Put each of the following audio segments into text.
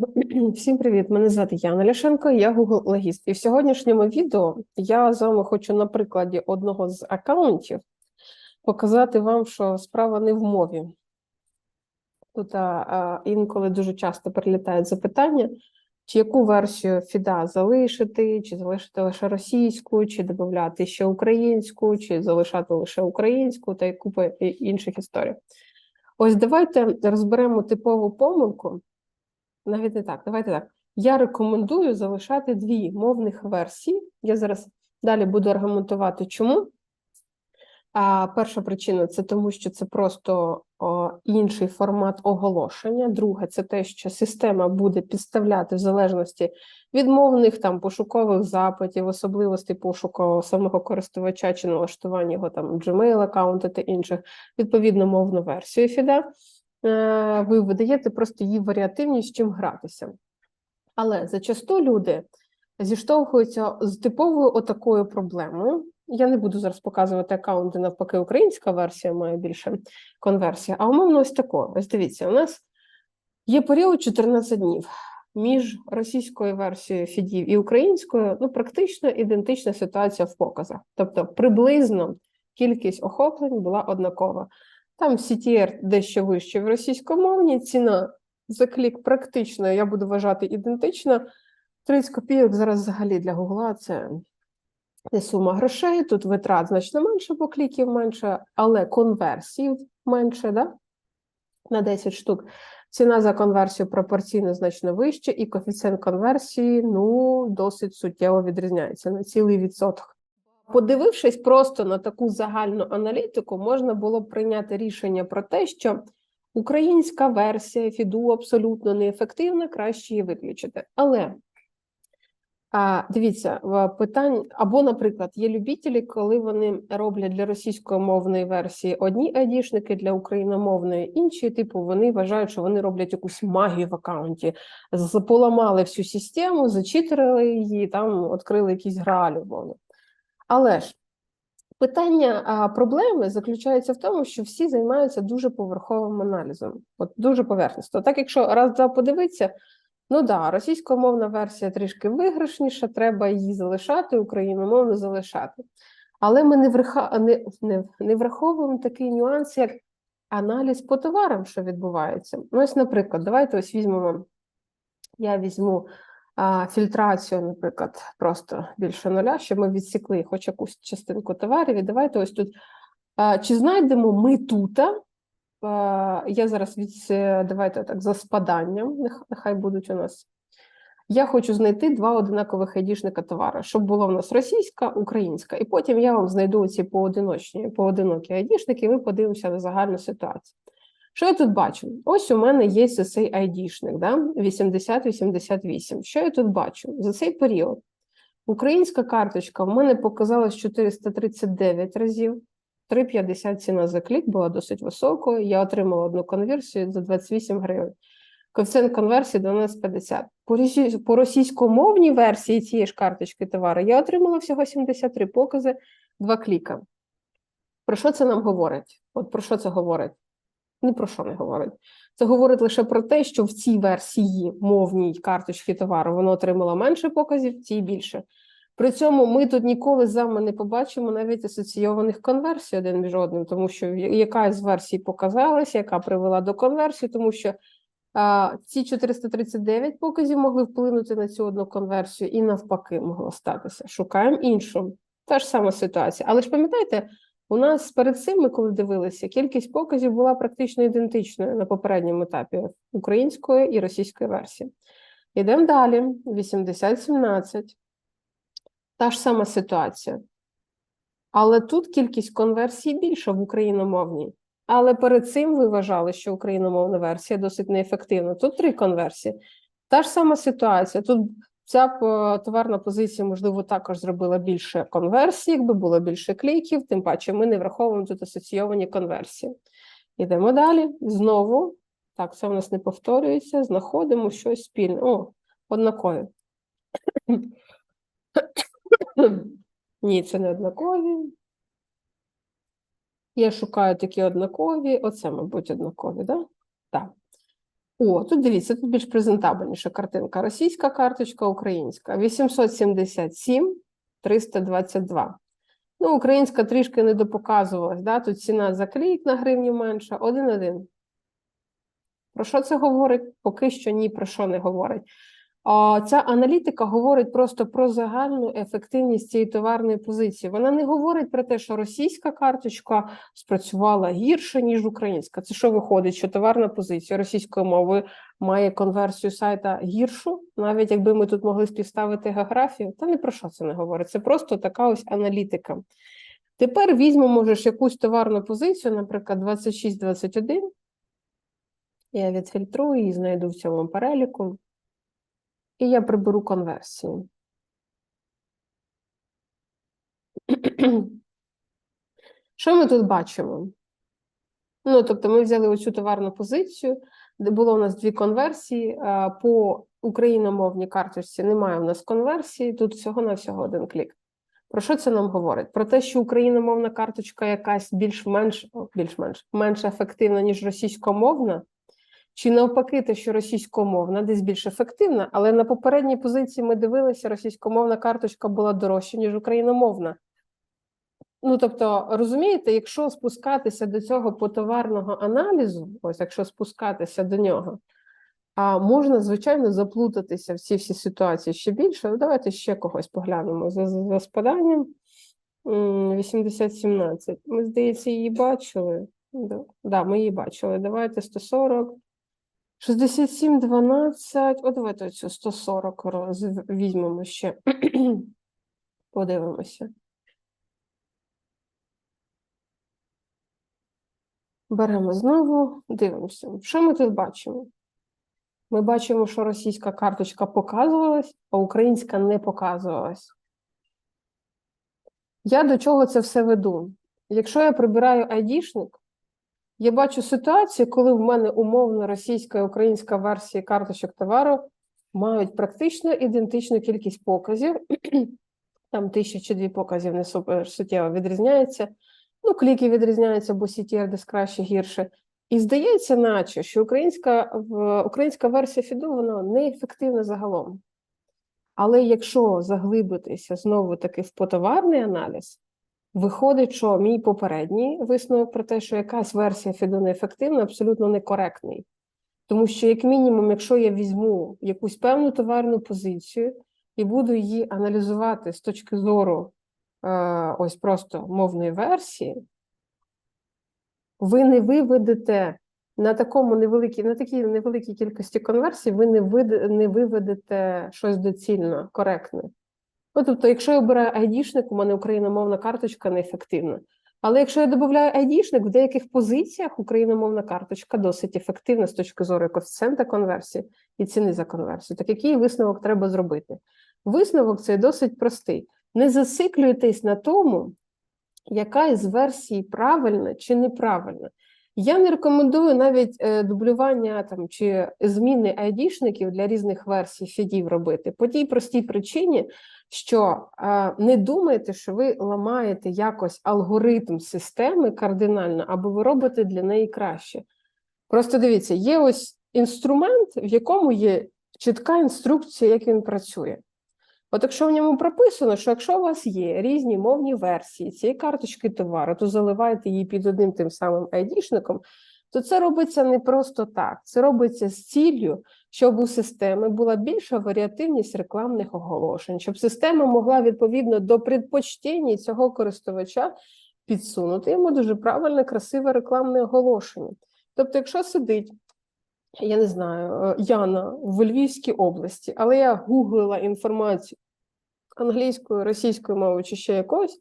Всім привіт! Мене звати Яна Ляшенко, я Google логіст. І в сьогоднішньому відео я з вами хочу на прикладі одного з аккаунтів показати вам, що справа не в мові. Тут а, інколи дуже часто прилітають запитання, чи яку версію фіда залишити, чи залишити лише російську, чи додати ще українську, чи залишати лише українську та й купа інших історій. Ось давайте розберемо типову помилку. Навіть не так, давайте так. Я рекомендую залишати дві мовних версії. Я зараз далі буду аргументувати, чому. А перша причина це тому, що це просто о, інший формат оголошення. Друге, це те, що система буде підставляти в залежності від мовних там пошукових запитів, особливостей пошуку самого користувача чи налаштування його там Gmail аккаунту та інших, відповідно мовну версію фіда. Е, ви видаєте просто її варіативність, з чим гратися. Але зачасту люди зіштовхуються з типовою отакою проблемою. Я не буду зараз показувати аккаунти, навпаки, українська версія має більше конверсія, а умовно ось такою. Ось дивіться, у нас є період 14 днів між російською версією фідів і українською, ну, практично ідентична ситуація в показах. Тобто, приблизно кількість охоплень була однакова. Там CTR дещо вище в російськомовній, ціна за клік практично, я буду вважати, ідентична. 30 копійок зараз взагалі для Гугла це не сума грошей, тут витрат значно менше, бо кліків менше, але конверсій менше, да? на 10 штук. Ціна за конверсію пропорційно значно вища, і коефіцієнт конверсії ну, досить суттєво відрізняється на цілий відсоток. Подивившись просто на таку загальну аналітику, можна було прийняти рішення про те, що українська версія фіду абсолютно неефективна, краще її виключити. Але а, дивіться, питань або, наприклад, є любителі, коли вони роблять для російськомовної версії одні айдішники, для україномовної інші, типу, вони вважають, що вони роблять якусь магію в аккаунті, поламали всю систему, зачитерили її, там відкрили якісь умовно. Але ж питання проблеми заключається в тому, що всі займаються дуже поверховим аналізом, от дуже поверхностно. Так, якщо раз-два подивитися, ну да, російськомовна версія трішки виграшніша, треба її залишати, україномовну залишати. Але ми не, врха, не, не, не враховуємо такий нюанс, як аналіз по товарам, що відбувається. Ну, ось, наприклад, давайте ось візьмемо, я візьму фільтрацію, наприклад, просто більше нуля, щоб ми відсікли хоч якусь частинку товарів. І давайте ось тут. Чи знайдемо ми тут? Я зараз від давайте так за спаданням, нехай будуть у нас. Я хочу знайти два одинакових айдішника товару, щоб була в нас російська, українська, і потім я вам знайду ці поодиночні, поодинокі айдішники, і ми подивимося на загальну ситуацію. Що я тут бачу? Ось у мене є цей айдішник, да? 80-88. Що я тут бачу? За цей період українська карточка в мене показалась 439 разів, 3,50 ціна за клік була досить високою. Я отримала одну конверсію за 28 гривень. Коефіцієнт конверсії 12,50. По російськомовній версії цієї ж карточки товару я отримала всього 73 покази, 2 кліка. Про що це нам говорить? От про що це говорить? Ні про що не говорить. Це говорить лише про те, що в цій версії мовній карточки товару воно отримало менше показів, в цій більше. При цьому ми тут ніколи з вами не побачимо навіть асоційованих конверсій один між одним, тому що яка з версій показалася, яка привела до конверсії, тому що а, ці 439 показів могли вплинути на цю одну конверсію, і навпаки, могло статися. Шукаємо іншу. Та ж сама ситуація. Але ж пам'ятаєте, у нас перед цим, ми коли дивилися, кількість показів була практично ідентичною на попередньому етапі української і російської версії. Йдемо далі: 80-17. Та ж сама ситуація. Але тут кількість конверсій більша в україномовній. Але перед цим ви вважали, що україномовна версія досить неефективна. Тут три конверсії. Та ж сама ситуація. Тут Ця товарна позиція, можливо, також зробила більше конверсій, якби було більше кліків, тим паче ми не враховуємо тут асоційовані конверсії. Йдемо далі. Знову, так, це в нас не повторюється, знаходимо щось спільне. О, однакові. Ні, це не однакові. Я шукаю такі однакові. Оце, мабуть, однакові, да? так? О, тут дивіться, тут більш презентабельніша картинка. Російська карточка, українська. 877 322. Ну, українська трішки не допоказувалась, да? тут ціна за клік на гривню менша, 1,1. Про що це говорить? Поки що ні про що не говорить. Ця аналітика говорить просто про загальну ефективність цієї товарної позиції. Вона не говорить про те, що російська карточка спрацювала гірше, ніж українська. Це що виходить, що товарна позиція російської мови має конверсію сайта гіршу, навіть якби ми тут могли співставити географію, та не про що це не говорить. Це просто така ось аналітика. Тепер візьмемо ж якусь товарну позицію, наприклад, 26-21. Я відфільтрую і знайду в цьому переліку. І я приберу конверсію. Що ми тут бачимо? Ну, тобто, ми взяли оцю товарну позицію, де було у нас дві конверсії. По україномовній карточці немає у нас конверсії, тут всього-навсього один клік. Про що це нам говорить? Про те, що україномовна карточка якась більш-менш більш-менш менш ефективна, ніж російськомовна, чи навпаки, те, що російськомовна десь більш ефективна, але на попередній позиції ми дивилися, російськомовна карточка була дорожча, ніж україномовна. Ну, тобто, розумієте, якщо спускатися до цього потоварного аналізу, ось якщо спускатися до нього, а можна, звичайно, заплутатися в ці всі ситуації ще більше. Ну, Давайте ще когось поглянемо за, за, спаданням. М, 8017. Ми, здається, її бачили. Да, ми її бачили. Давайте 140. 67, 12. О, давайте оцю 140 роз... візьмемо ще. Подивимося. Беремо знову, дивимося. Що ми тут бачимо? Ми бачимо, що російська карточка показувалась, а українська не показувалась. Я до чого це все веду? Якщо я прибираю айдішник, я бачу ситуацію, коли в мене умовно російська і українська версії карточок товару мають практично ідентичну кількість показів. Там тисяча чи дві показів не суттєво відрізняється. Ну, кліки відрізняються, бо CTR десь краще гірше. І здається, наче, що українська, українська версія Фіду вона неефективна загалом. Але якщо заглибитися знову таки в потоварний аналіз, виходить, що мій попередній висновок про те, що якась версія Фіду неефективна, абсолютно некоректний. Тому що, як мінімум, якщо я візьму якусь певну товарну позицію і буду її аналізувати з точки зору е, ось просто мовної версії, ви не виведете на такому невеликій, на такій невеликій кількості конверсій, ви не вид, не виведете щось доцільно, коректне. Ну, тобто, якщо я обираю айдішник, у мене україномовна карточка неефективна. Але якщо я додаю айдішник, в деяких позиціях україномовна карточка досить ефективна з точки зору коефіцієнта конверсії і ціни за конверсію. Так який висновок треба зробити? Висновок цей досить простий. Не зациклюйтесь на тому, яка із версій правильна чи неправильна. Я не рекомендую навіть е, дублювання там чи зміни айдішників для різних версій фідів робити по тій простій причині, що е, не думайте, що ви ламаєте якось алгоритм системи кардинально, або ви робите для неї краще. Просто дивіться, є ось інструмент, в якому є чітка інструкція, як він працює. От якщо в ньому прописано, що якщо у вас є різні мовні версії цієї карточки товару, то заливайте її під одним тим самим айдішником, то це робиться не просто так. Це робиться з ціллю, щоб у системи була більша варіативність рекламних оголошень, щоб система могла відповідно до предпочтень цього користувача підсунути йому дуже правильне, красиве рекламне оголошення. Тобто, якщо сидить я не знаю, е, Яна в Львівській області, але я гуглила інформацію англійською, російською мовою чи ще якось,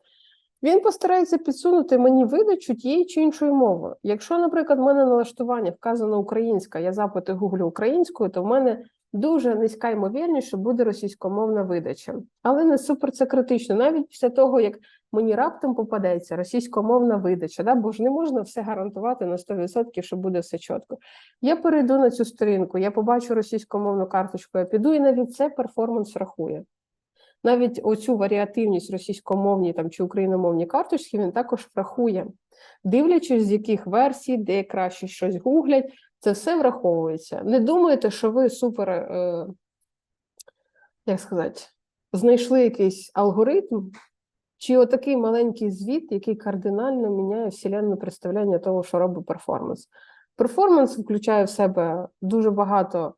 він постарається підсунути мені видачу тієї чи іншої мови. Якщо, наприклад, в мене налаштування вказано українська, я запити гуглю українською, то в мене дуже низька ймовірність, що буде російськомовна видача. Але не супер це критично, навіть після того, як мені раптом попадеться російськомовна видача, да? бо ж не можна все гарантувати на 100%, що буде все чітко. Я перейду на цю сторінку, я побачу російськомовну карточку, я піду, і навіть це перформанс рахує. Навіть оцю варіативність російськомовні там чи україномовні карточки він також врахує, дивлячись, з яких версій, де краще щось гуглять, Це все враховується. Не думайте, що ви супер, е, як сказати, знайшли якийсь алгоритм, чи отакий маленький звіт, який кардинально міняє вселенне представляння того, що робить перформанс. Перформанс включає в себе дуже багато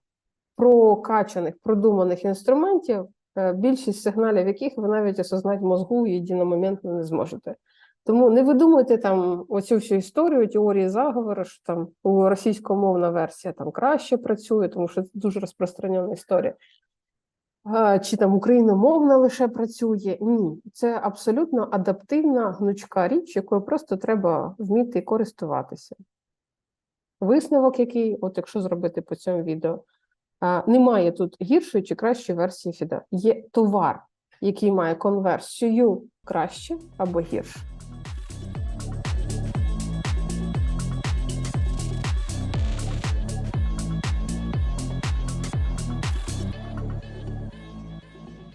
прокачаних, продуманих інструментів, більшість сигналів яких ви навіть осознати мозгу єдиномоментно не зможете. Тому не видумуйте там оцю всю історію, теорії заговору, що там російськомовна версія там краще працює, тому що це дуже розпространена історія. Чи там україномовна лише працює? Ні, це абсолютно адаптивна гнучка річ, якою просто треба вміти користуватися. Висновок, який, от якщо зробити по цьому відео, немає тут гіршої чи кращої версії фіда. Є товар, який має конверсію краще або гірше.